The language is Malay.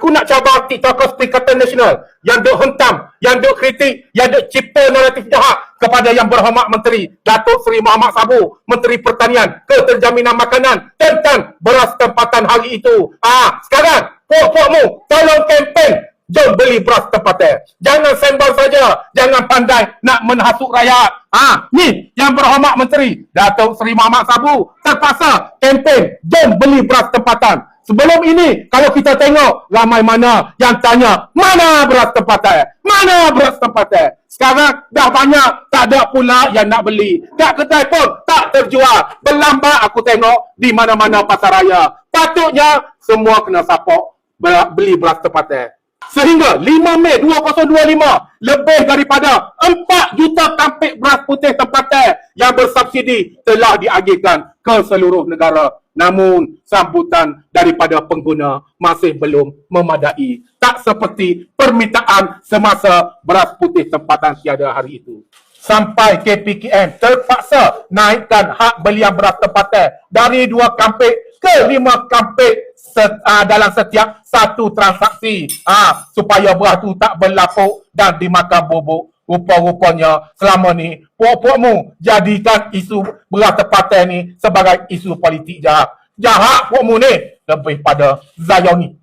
Aku nak cabar TikTokers Perikatan Nasional yang duk hentam, yang duk kritik, yang duk cipta naratif jahat kepada yang berhormat Menteri Datuk Seri Muhammad Sabu, Menteri Pertanian, Keterjaminan Makanan tentang beras tempatan hari itu. Ah, sekarang puak-puakmu tolong kempen Jom beli beras tempatnya. Jangan sembang saja. Jangan pandai nak menhasut rakyat. Ah, ni yang berhormat Menteri Datuk Seri Muhammad Sabu terpaksa kempen jom beli beras tempatan. Sebelum ini, kalau kita tengok ramai mana yang tanya, mana beras tempatan? Mana beras tempatan? Sekarang dah banyak, tak ada pula yang nak beli. Kat kedai pun tak terjual. Berlambat aku tengok di mana-mana pasar raya. Patutnya semua kena ber- beli beras tempatan. Sehingga 5 Mei 2025, lebih daripada 4 juta tampik beras putih tempatan yang bersubsidi telah diagihkan ke seluruh negara. Namun, sambutan daripada pengguna masih belum memadai. Tak seperti permintaan semasa beras putih tempatan tiada hari itu. Sampai KPKM terpaksa naikkan hak belian beras tempatan dari dua kampik ke lima kampik uh, dalam setiap satu transaksi ah supaya beras tu tak berlapuk dan dimakan bubuk. Rupa-rupanya selama ni puak-puakmu jadikan isu beras tempatan ni sebagai isu politik jahat. Jahat puakmu ni lebih pada Zayoni.